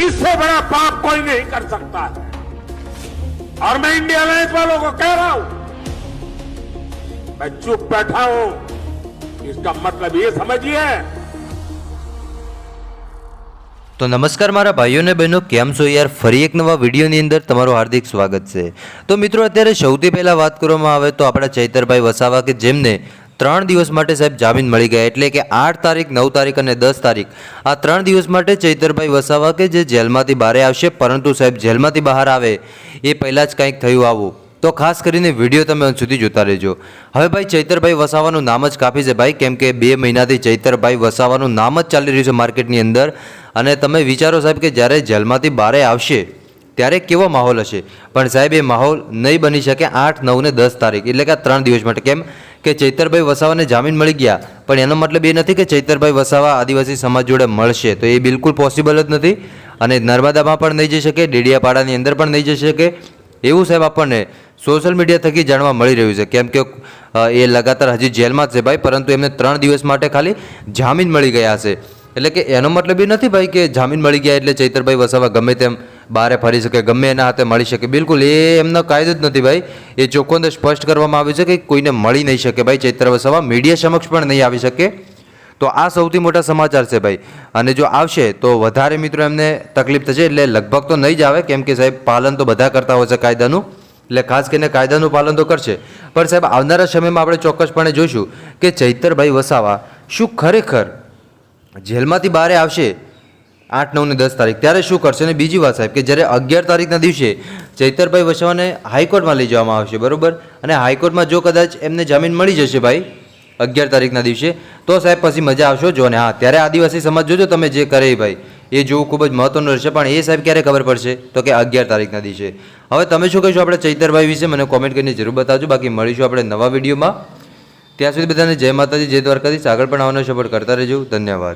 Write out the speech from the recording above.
इससे बड़ा पाप कोई नहीं कर सकता है और मैं इंडिया अलायंस वालों को कह रहा हूं मैं चुप बैठा हूं इसका मतलब ये समझिए તો નમસ્કાર મારા ભાઈઓ અને બહેનો કેમ છો યાર ફરી એક નવા વિડીયોની અંદર તમારું હાર્દિક સ્વાગત છે તો મિત્રો અત્યારે સૌથી પહેલાં વાત કરવામાં આવે તો આપણા ચૈતરભાઈ વસાવા કે જેમને ત્રણ દિવસ માટે સાહેબ જામીન મળી ગયા, એટલે કે આઠ તારીખ, નવ તારીખ અને દસ તારીખ. આ ત્રણ દિવસ માટે ચૈતરભાઈ વસાવા કે જે જેલમાંથી બહાર આવશે, પરંતુ સાહેબ જેલમાંથી બહાર આવે, એ પહેલાં જ કંઈક થયું આવું. તો ખાસ કરીને વીડિયો તમે અંત સુધી જોતા રહેજો. હવે ભાઈ ચૈતરભાઈ વસાવાનું નામ જ કાફી છે ભાઈ, કેમ કે બે મહિનાથી ચૈતરભાઈ વસાવાનું નામ જ ચાલી રહ્યું છે માર્કેટની અંદર. અને તમે વિચારો સાહેબ કે જ્યારે જેલમાંથી બહાર આવશે ત્યારે કેવો માહોલ હશે? પણ સાહેબ, એ માહોલ નહીં બની શકે આઠ નવ ને દસ તારીખ. એટલે કે આ ત્રણ દિવસ માટે. કેમ કે ચૈતરભાઈ વસાવાને જામીન મળી ગયા. પણ એનો મતલબ એ નથી કે ચૈતરભાઈ વસાવા આદિવાસી સમાજ જોડે મળશે. તો એ બિલકુલ પોસિબલ જ નથી. અને નર્મદામાં પણ નહીં જઈ શકે, ડેડિયાપાડાની અંદર પણ નહીં જઈ શકે. એવું સાહેબ આપણને સોશિયલ મીડિયા થકી જાણવા મળી રહ્યું છે. કેમ કે એ લગાતાર હજી જેલમાં જ છે ભાઈ, પરંતુ એમને ત્રણ દિવસ માટે ખાલી જામીન મળી ગયા છે. એટલે કે એનો મતલબ એ નથી ભાઈ કે જામીન મળી ગયા એટલે ચૈતરભાઈ વસાવા ગમે તેમ બહારે ફરી શકે, ગમે એના હાથે મળી શકે. બિલકુલ, એ એમનો કાયદો જ નથી ભાઈ. એ ચોખ્ખો અંદર સ્પષ્ટ કરવામાં આવ્યું છે કે કોઈને મળી નહીં શકે ભાઈ, ચૈત્ર વસાવા. મીડિયા સમક્ષ પણ નહીં આવી શકે. તો આ સૌથી મોટા સમાચાર છે ભાઈ. અને જો આવશે, તો વધારે મિત્રો એમને તકલીફ થશે, એટલે લગભગ તો નહીં જ આવે. કેમ કે સાહેબ, પાલન તો બધા કરતા હોય છે કાયદાનું. એટલે ખાસ કરીને કાયદાનું પાલન તો કરશે. પણ સાહેબ, આવનારા સમયમાં આપણે ચોક્કસપણે જોઈશું કે ચૈતરભાઈ વસાવા શું ખરેખર જેલમાંથી બહાર આવશે આઠ, નવ ને દસ તારીખ. ત્યારે શું કરશે? અને બીજી વાત સાહેબ, કે જ્યારે અગિયાર તારીખના દિવસે ચૈતરભાઈ વસાવાને હાઈકોર્ટમાં લઈ જવામાં આવશે, બરોબર? અને હાઈકોર્ટમાં જો કદાચ એમને જામીન મળી જશે ભાઈ, અગિયાર તારીખના દિવસે, તો સાહેબ પછી મજા આવશો જો ને હા, ત્યારે આદિવાસી સમાજ જોજો તમે જે કરે ભાઈ. એ જોવું ખૂબ જ મહત્વનું રહેશે, પણ એ સાહેબ ક્યારે ખબર પડશે? તો કે અગિયાર તારીખના દિવસે. હવે તમે શું કહીશું આપણે ચૈતરભાઈ વિશે? મને કોમેન્ટ કરીને જરૂર બતાવજો. બાકી મળીશું આપણે નવા વિડીયોમાં. ત્યાં સુધી બધાને જય માતાજી, જય દ્વારકાધીશ. આગળ પણ આવવાનો સપોર્ટ કરતા રહેજો. ધન્યવાદ.